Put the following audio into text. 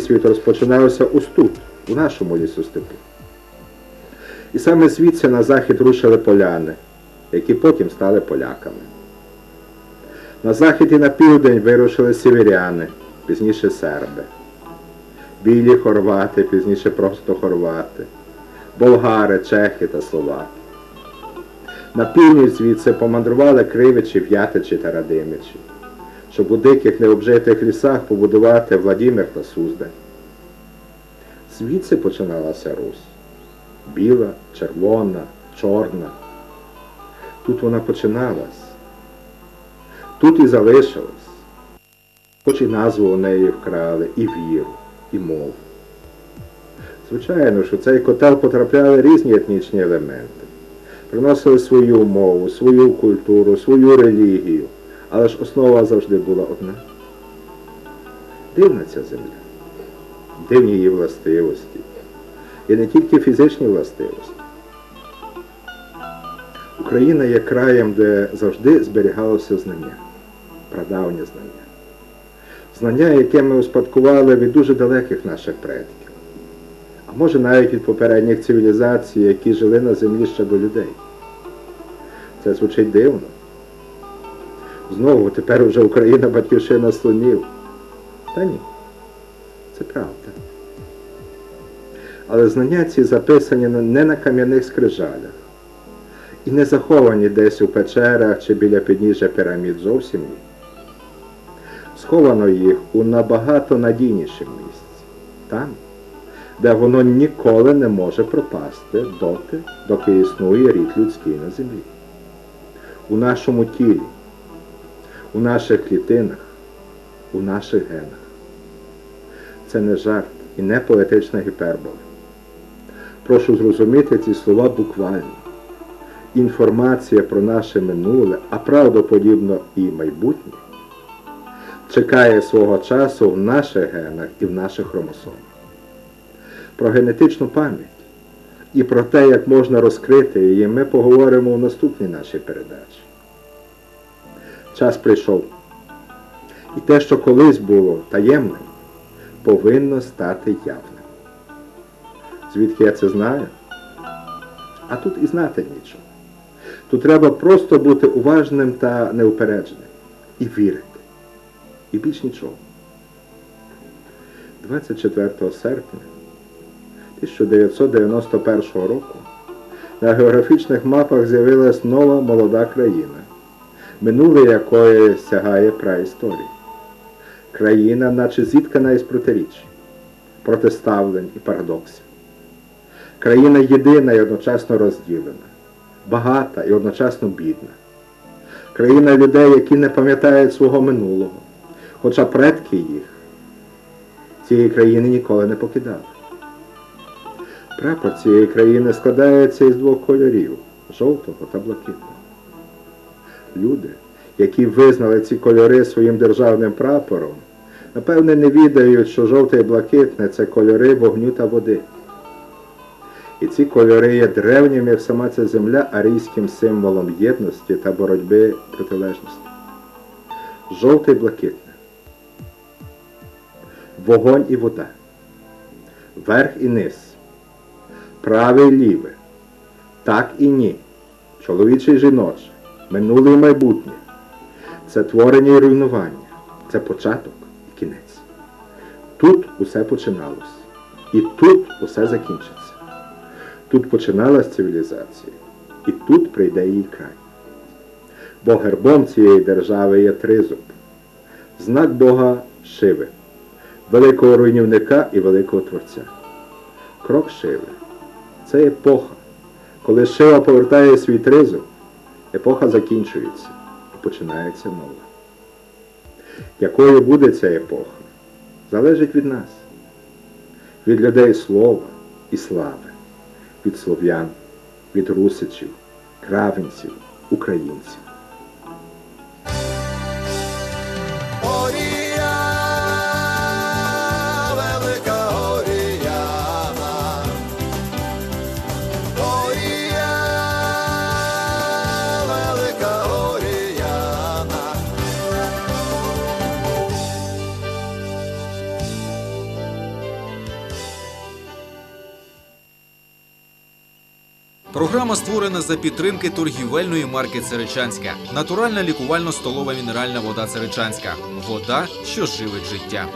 світ розпочинався ось тут, у нашому лісостепу. І саме звідси на захід рушили поляни, які потім стали поляками. На захід і на південь вирушили сіверяни, пізніше серби, білі хорвати, пізніше просто хорвати, болгари, чехи та словаки. На північ звідси помандрували кривичі, в'ятичі та радимичі, щоб у диких необжитих лісах побудувати Владимир та Суздаль. Звідси починалася Русь. Біла, червона, чорна. Тут вона починалась. Тут і залишилась. Хоч і назву у неї вкрали, і віру, і мову. Звичайно, що в цей котел потрапляли різні етнічні елементи. Приносили свою мову, свою культуру, свою релігію. Але ж основа завжди була одна. Дивна ця земля. Дивні її властивості. І не тільки фізичні властивості. Україна є краєм, де завжди зберігалося знання, прадавнє знання. Знання, яке ми успадкували від дуже далеких наших предків, а може навіть від попередніх цивілізацій, які жили на землі ще до людей. Це звучить дивно. Знову тепер уже Україна батьківщина слонів. Та ні, це правда. Але знання ці записані не на кам'яних скрижалях і не заховані десь у печерах чи біля підніжжя пірамід зовсім ні. Сховано їх у набагато надійнішім місці, там, де воно ніколи не може пропасти доти, доки існує рід людський на землі. У нашому тілі, у наших клітинах, у наших генах. Це не жарт і не поетична гіпербола. Прошу зрозуміти ці слова буквально. Інформація про наше минуле, а правдоподібно і майбутнє, чекає свого часу в наших генах і в наших хромосомах. Про генетичну пам'ять і про те, як можна розкрити її, ми поговоримо в наступній нашій передачі. Час прийшов. І те, що колись було таємним, повинно стати явним. Звідки я це знаю? А тут і знати нічого. Тут треба просто бути уважним та неупередженим. І вірити. І більш нічого. 24 серпня 1991 року на географічних мапах з'явилась нова молода країна, минуле якої сягає праісторії. Країна, наче зіткана із протиріч, протиставлень і парадоксів. Країна єдина і одночасно розділена, багата і одночасно бідна. Країна людей, які не пам'ятають свого минулого, хоча предки їх цієї країни ніколи не покидали. Прапор цієї країни складається із двох кольорів жовтого та блакитного. Люди, які визнали ці кольори своїм державним прапором, напевне, не відають, що жовте і блакитне це кольори вогню та води. І ці кольори є древнім, як сама ця земля, арійським символом єдності та боротьби протилежності. Жовте і блакитне. Вогонь і вода. Верх і низ. Праве і ліве. Так і ні. Чоловіче і жіноче. Минуле і майбутнє. Це творення і руйнування. Це початок і кінець. Тут усе починалось. І тут усе закінчиться. Тут починалась цивілізація, і тут прийде її край. Бо гербом цієї держави є тризуб, знак Бога Шиви, великого руйнівника і великого Творця. Крок Шиви це епоха. Коли Шива повертає свій тризуб, епоха закінчується і починається нова. Якою буде ця епоха, залежить від нас, від людей слова і слави від слов'ян, від русичів, кравенців, українців. Програма створена за підтримки торгівельної марки Церечанська. Натуральна лікувально-столова мінеральна вода Церечанська. Вода, що живить життя.